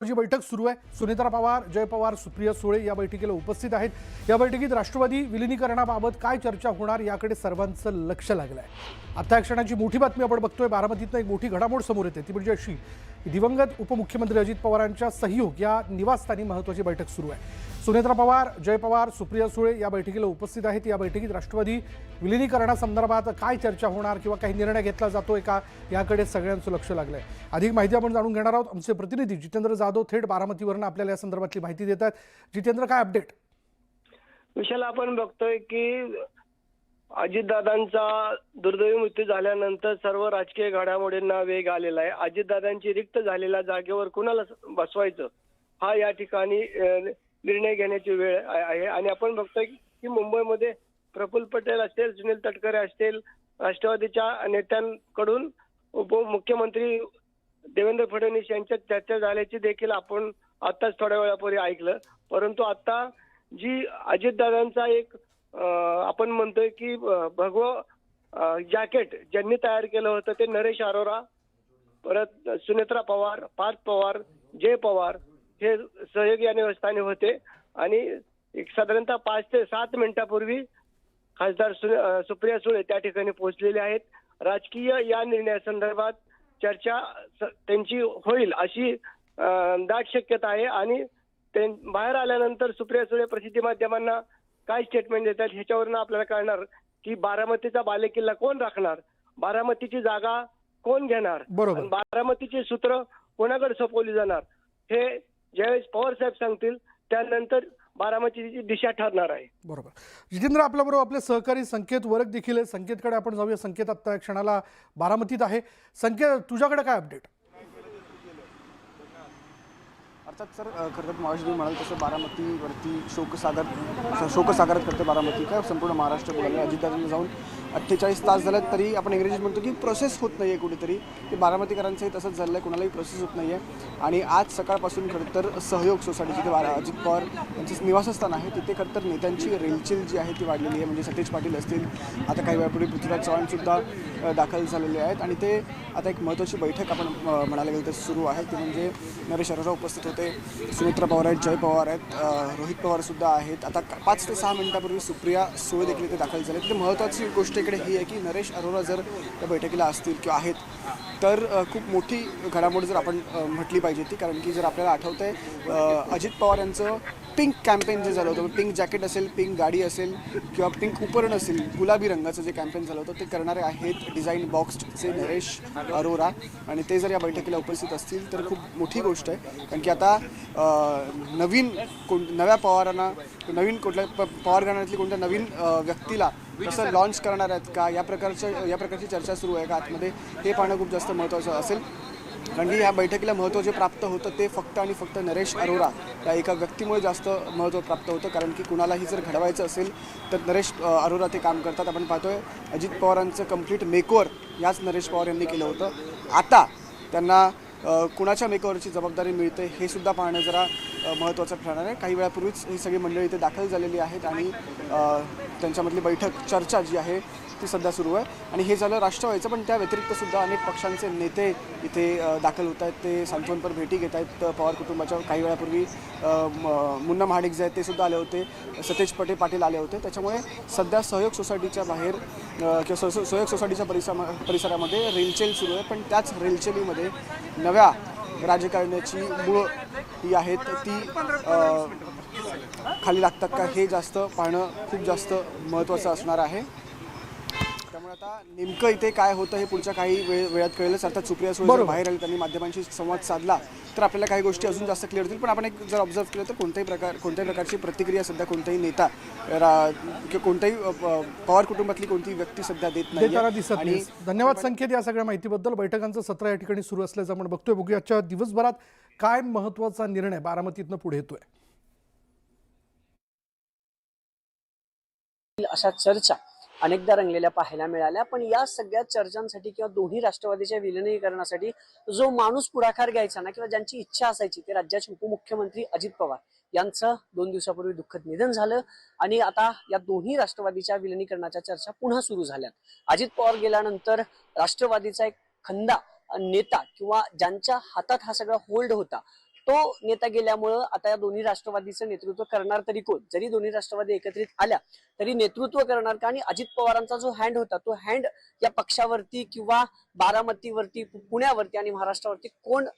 जी बैठक सुरू आहे. सुनेत्रा पवार जय पवार सुप्रिया सुळे या बैठकीला उपस्थित आहेत. या बैठकीत राष्ट्रवादी विलिनीकरणाबाबत काय चर्चा होणार याकडे सर्वांचं लक्ष लागलं आहे आता या क्षणाची मोठी बातमी आपण बघतोय. बारामतीतनं एक मोठी घडामोड समोर येते. ती म्हणजे अशी दिवंगत उपमुख्यमंत्री अजित पवारांच्या सहयोग या निवासस्थानी महत्त्वाची बैठक सुरू आहे. सुनेत्रा पवार जय पवार सुप्रिया सुळे या बैठकीला उपस्थित आहेत. या बैठकीत राष्ट्रवादी विलिनीकरणासंदर्भात काय चर्चा होणार किंवा काही निर्णय घेतला जातोय का याकडे सगळ्यांचं लक्ष लागलंय. अधिक माहिती आपण जाणून घेणार आहोत. आमचे प्रतिनिधी जितेंद्र जाधव थेट बारामतीवरून आपल्याला या संदर्भातली माहिती देत आहेत. जितेंद्र काय अपडेट? विशाल आपण बघतोय की अजितदादांचा दुर्दैवी मृत्यू झाल्यानंतर सर्व राजकीय घडामोडींना वेग आलेला आहे. अजितदादांची रिक्त झालेल्या जागेवर कुणाला बसवायचं? हा या ठिकाणी निर्णय घेण्याची वेळ आहे. आणि आपण बघतोय की मुंबईमध्ये प्रफुल्ल पटेल असतील सुनील तटकरे असतील राष्ट्रवादीच्या नेत्यांकडून उपमुख्यमंत्री देवेंद्र फडणवीस यांच्यात चर्चा झाल्याची देखील आपण आताच थोड्या वेळापूर्वी ऐकलं. परंतु आता जी अजितदादांचा एक आपण म्हणतोय की भगव जॅकेट ज्यांनी तयार केलं होतं ते नरेश अरोरा परत सुनेत्रा पवार पार्थ पवार जय पवार हे सहयोगी या निवासस्थानी होते. आणि एक साधारणतः पाच ते सात मिनिटापूर्वी खासदार सुप्रिया सुळे त्या ठिकाणी पोहोचलेले आहेत. राजकीय या निर्णयासंदर्भात चर्चा त्यांची होईल अशी दाट शक्यता आहे. आणि ते बाहेर आल्यानंतर सुप्रिया सुळे प्रसिद्धी माध्यमांना काय स्टेटमेंट देतात ह्याच्यावरून आपल्याला कळणार की बारामतीचा बालेकिल्ला कोण राखणार? बारामतीची जागा कोण घेणार. आणि बारामतीची सूत्र कोणाकडे सोपवली जाणार? हे ज्यावेळेस पवार साहेब सांगतील त्यानंतर बारामतीची दिशा ठरणार आहे. बरोबर. जितेंद्र आपल्याबरोबर आपले सहकारी संकेत वरक देखील आहे संकेतकडे आपण जाऊया. संकेत आत्ता क्षणाला बारामतीत आहे. संकेत तुझ्याकडे काय अपडेट अर्थात सर खरं तर मावशी तुम्ही म्हणाल तसं बारामतीवरती शोकसागर शोकसागरात करते बारामती काय संपूर्ण महाराष्ट्र बोलायला अजितदादांना जाऊन अठ्ठेचाळीस तास झालेत तरी आपण इंग्रजीत म्हणतो की प्रोसेस होत नाही आहे कुठेतरी. ते बारामतीकरांचंही तसंच झालं आहे कुणालाही प्रोसेस होत नाही आहे आणि आज सकाळपासून खरं तर सहयोग सोसायटी जिथे बारा अजित पवार यांचं निवासस्थान आहे तिथे खरं तर नेत्यांची रेलचेल जी आहे ती वाढलेली आहे. म्हणजे सतेज पाटील असतील आता काही वेळापूर्वी पृथ्वीराज चव्हाणसुद्धा दाखल झालेले आहेत. आणि ते आता एक महत्त्वाची बैठक आपण म्हणायला गेलं तर सुरू आहे. ती म्हणजे नरेश अरोरा उपस्थित होते सुमित्रा पवार आहेत जय पवार आहेत रोहित पवारसुद्धा आहेत. आता पाच ते सहा मिनिटापूर्वी सुप्रिया सुळे देखील इथे दाखल झाले. तिथे महत्त्वाची गोष्ट तिकडे ही आहे की नरेश अरोरा जर त्या बैठकीला असतील किंवा आहेत तर खूप मोठी घडामोड जर आपण म्हटली पाहिजे ती. कारण की जर आपल्याला आठवतं आहे अजित पवार यांचं पिंक कॅम्पेन जे झालं होतं पिंक जॅकेट असेल पिंक गाडी असेल किंवा पिंक उपरण असेल गुलाबी रंगाचं जे कॅम्पेन झालं होतं ते करणारे आहेत डिझाईन बॉक्सचे नरेश अरोरा. आणि ते जर या बैठकीला उपस्थित असतील तर खूप मोठी गोष्ट आहे. कारण की आता नवीन कोण नव्या पवारांना नवीन कुठल्या प पवार गाण्यातली कोणत्या नवीन व्यक्तीला कसं लॉन्च करणार आहेत का? या प्रकारचं या प्रकारची चर्चा सुरू आहे का? आतमध्ये हे पाहणं खूप जास्त महत्त्वाचं असेल. कारण की या बैठकीला महत्त्व जे प्राप्त होतं ते फक्त आणि फक्त नरेश अरोरा या एका व्यक्तीमुळे जास्त महत्त्व प्राप्त होतं. कारण की कुणालाही जर घडवायचं असेल तर नरेश अरोरा ते काम करतात. आपण पाहतोय अजित पवारांचं कंप्लीट मेकओवर याच नरेश पवार यांनी केलं होतं. आता त्यांना कुणाच्या मेकओवरची जबाबदारी मिळते हे सुद्धा पाहणं जरा महत्त्वाचं ठरणार आहे. काही वेळापूर्वीच ही सगळी मंडळी इथे दाखल झालेली आहेत आणि त्यांच्यामधली बैठक चर्चा जी आहे ती सध्या सुरू आहे. आणि हे झालं राष्ट्रवादीचं पण त्या व्यतिरिक्त सुद्धा अनेक पक्षांचे नेते इथे दाखल होत आहेत. ते सांत्वनपर भेटी घेत आहेत पवार कुटुंबाच्या. काही वेळापूर्वी मुन्ना महाडिक जे आहेत ते सुद्धा आले होते. सतेज पटे पाटील आले होते. त्याच्यामुळे सध्या सहयोग सोसायटीच्या बाहेर किंवा सो सहयोग सोसायटीच्या परिसरा परिसरामध्ये रेलचेल सुरू आहे. पण त्याच रेलचेलीमध्ये नव्या राजकारण्याची मूळ ही आहेत. ती खाली लागतात का हे जास्त पाहणं खूप जास्त महत्त्वाचं असणार आहे. त्यामुळे आता नेमकं इथे काय होतं हे पुढच्या काही वेळ वेळात कळेलच अर्थात सुप्रिया सुळे जर. बाहेर आली त्यांनी माध्यमांशी संवाद साधला तर आपल्याला काही गोष्टी अजून जास्त क्लिअर होतील. पण आपण एक जर ऑब्झर्व केलं तर कोणत्याही प्रकार कोणत्याही प्रकारची प्रतिक्रिया सध्या कोणताही नेता रा- किंवा कोणताही प- पवार कुटुंबातली कोणतीही व्यक्ती सध्या देत नाही दिसत नाही धन्यवाद संकेत या सगळ्या माहितीबद्दल. बैठकांचं सत्र या ठिकाणी सुरू असल्याचं आपण बघतोय. बघूया आजच्या दिवसभरात काय महत्त्वाचा निर्णय बारामतीतनं पुढे येतोय. अशा चर्चा अनेकदा रंगलेल्या पाहायला मिळाल्या. पण या सगळ्या चर्चांसाठी किंवा दोन्ही राष्ट्रवादीच्या विलिनीकरणासाठी जो माणूस पुढाकार घ्यायचा ना किंवा ज्यांची इच्छा असायची ते राज्याचे उपमुख्यमंत्री अजित पवार यांचं दोन दिवसापूर्वी दुःखद निधन झालं आणि आता या दोन्ही राष्ट्रवादीच्या विलिनीकरणाच्या चर्चा पुन्हा सुरू झाल्यात. अजित पवार गेल्यानंतर राष्ट्रवादीचा एक खंदा नेता किंवा ज्यांच्या हातात हा सगळा होल्ड होता तो नेता गेल्यामुळं आता या दोन्ही राष्ट्रवादीचं नेतृत्व करणार तरी कोण? जरी दोन्ही राष्ट्रवादी एकत्रित आल्या तरी नेतृत्व करणार का? आणि अजित पवारांचा जो हँड होता तो हँड या पक्षावरती किंवा बारामतीवरती पुण्यावरती आणि महाराष्ट्रावरती कोण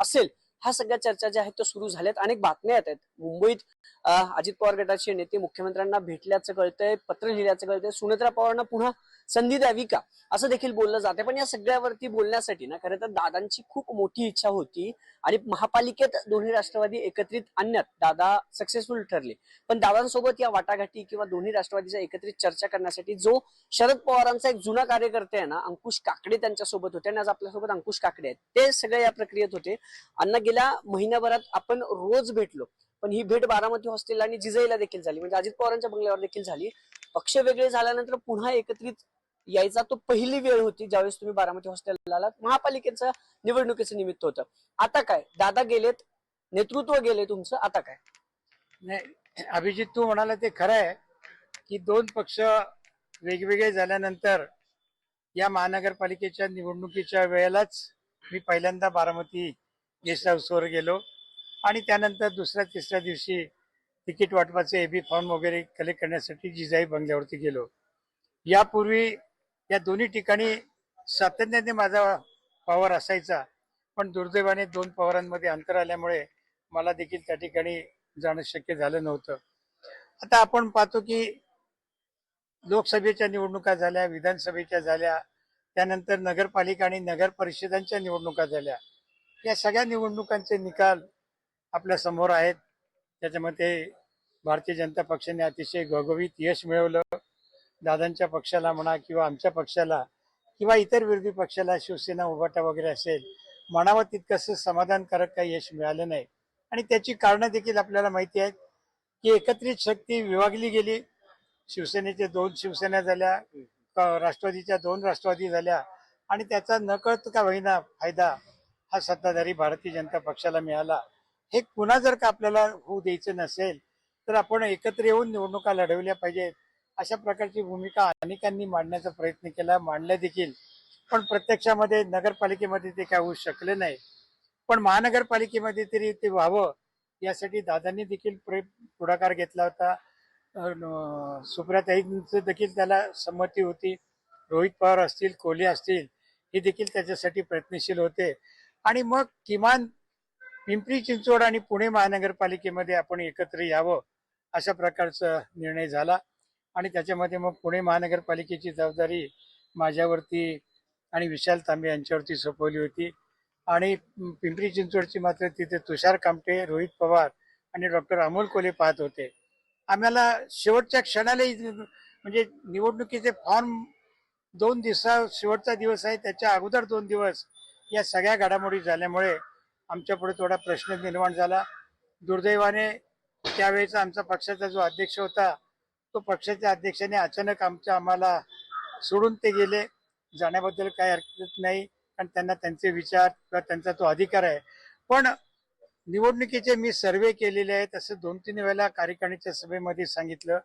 असेल? ह्या सगळ्या चर्चा ज्या आहेत त्या सुरू झाल्यात. अनेक बातम्या येत आहेत. मुंबईत अजित पवार गटाचे नेते मुख्यमंत्र्यांना भेटल्याचं कळतंय पत्र लिहिल्याचं कळतंय. सुनेत्रा पवारांना पुन्हा संधी द्यावी का? असं देखील बोललं जाते पण या सगळ्यावरती बोलण्यासाठी ना खरं तर दादांची खूप मोठी इच्छा होती आणि महापालिकेत दोन्ही राष्ट्रवादी एकत्रित आणण्यात दादा सक्सेसफुल ठरले. पण दादांसोबत या वाटाघाटी किंवा दोन्ही राष्ट्रवादीच्या एकत्रित चर्चा करण्यासाठी जो शरद पवारांचा एक जुना कार्यकर्ते आहे ना अंकुश काकडे त्यांच्यासोबत होते आणि आज आपल्यासोबत अंकुश काकडे आहेत. ते सगळे या प्रक्रियेत होते. अण्णा गेल्या महिन्याभरात आपण रोज भेटलो. पण ही भेट बारामती हॉस्टेलला आणि जिजाईला देखील झाली. म्हणजे अजित पवारांच्या बंगल्यावर देखील झाली. पक्ष वेगळे झाल्यानंतर पुन्हा एकत्रित यायचा तो पहिली वेळ होती ज्यावेळेस तुम्ही बारामती हॉस्टेलला आलात. महापालिकेचं निवडणुकीचं निमित्त होतं. आता काय? दादा गेलेत नेतृत्व गेले तुमचं आता काय? नाही अभिजित तू म्हणाला ते खरं आहे की दोन पक्ष वेगवेगळे झाल्यानंतर या महानगरपालिकेच्या निवडणुकीच्या वेळेलाच मी पहिल्यांदा बारामती गेस्ट हाऊसवर गेलो. आणि त्यानंतर दुसऱ्या तिसऱ्या दिवशी तिकीट वाटपाचे एबी फॉर्म वगैरे कलेक्ट करण्यासाठी जिजाई बंगल्यावरती गेलो. यापूर्वी या दोन्ही ठिकाणी सातत्याने माझा पॉवर असायचा पण दुर्दैवाने दोन पवारांमध्ये अंतर आल्यामुळे मला देखील त्या ठिकाणी जाणं शक्य झालं नव्हतं. आता आपण पाहतो की लोकसभेच्या निवडणुका झाल्या विधानसभेच्या झाल्या त्यानंतर नगरपालिका आणि नगर परिषदांच्या निवडणुका झाल्या. या सगळ्या निवडणुकांचे निकाल आपल्यासमोर आहेत. त्याच्यामध्ये भारतीय जनता पक्षाने अतिशय घवघवीत यश मिळवलं. दादांच्या पक्षाला म्हणा किंवा आमच्या पक्षाला किंवा इतर विरोधी पक्षाला शिवसेना उभाटा वगैरे असेल म्हणावं तितकंसं समाधानकारक काही यश मिळालं नाही. आणि त्याची कारणं देखील आपल्याला माहिती आहेत की एकत्रित शक्ती विभागली गेली. शिवसेनेचे दोन शिवसेना झाल्या क- राष्ट्रवादीच्या दोन राष्ट्रवादी झाल्या आणि त्याचा नकळत का होईना फायदा हा सत्ताधारी भारतीय जनता पक्षाला मिळाला. हे पुन्हा जर का आपल्याला होऊ द्यायचं नसेल तर आपण एकत्र येऊन निवडणुका लढवल्या पाहिजेत. अशा प्रकारची भूमिका अनेकांनी मांडण्याचा प्रयत्न केला मांडल्या देखील. पण प्रत्यक्षामध्ये नगरपालिकेमध्ये ते काय होऊ शकले नाही. पण महानगरपालिकेमध्ये तरी ते व्हावं यासाठी दादांनी देखील पुढाकार घेतला होता. सुप्रियाताईंचं देखील त्याला संमती होती. रोहित पवार असतील कोहली असतील हे देखील त्याच्यासाठी प्रयत्नशील होते. आणि मग किमान पिंपरी चिंचवड आणि पुणे महानगरपालिकेमध्ये आपण एकत्र यावं अशा प्रकारचा निर्णय झाला. आणि त्याच्यामध्ये मग पुणे महानगरपालिकेची जबाबदारी माझ्यावरती आणि विशाल तांबे यांच्यावरती सोपवली होती. आणि पिंपरी चिंचवडची मात्र तिथे तुषार कामटे रोहित पवार आणि डॉक्टर अमोल कोले पाहत होते. आम्हाला शेवटच्या क्षणाला म्हणजे निवडणुकीचे फॉर्म दोन दिवसा शेवटचा दिवस आहे त्याच्या अगोदर दोन दिवस या सगळ्या घडामोडी झाल्यामुळे आमच्या पुढे थोडा प्रश्न निर्माण झाला. दुर्दैवाने त्यावेळेचा आमचा पक्षाचा जो अध्यक्ष होता तो पक्षाच्या अध्यक्षाने अचानक आमच्या आम्हाला सोडून ते गेले. जाण्याबद्दल काही हरकत नाही कारण त्यांना त्यांचे विचार किंवा त्यांचा तो अधिकार आहे. पण निवडणुकीचे मी सर्वे केलेले आहेत असं दोन तीन वेळेला कार्यकारिणीच्या सभेमध्ये सांगितलं.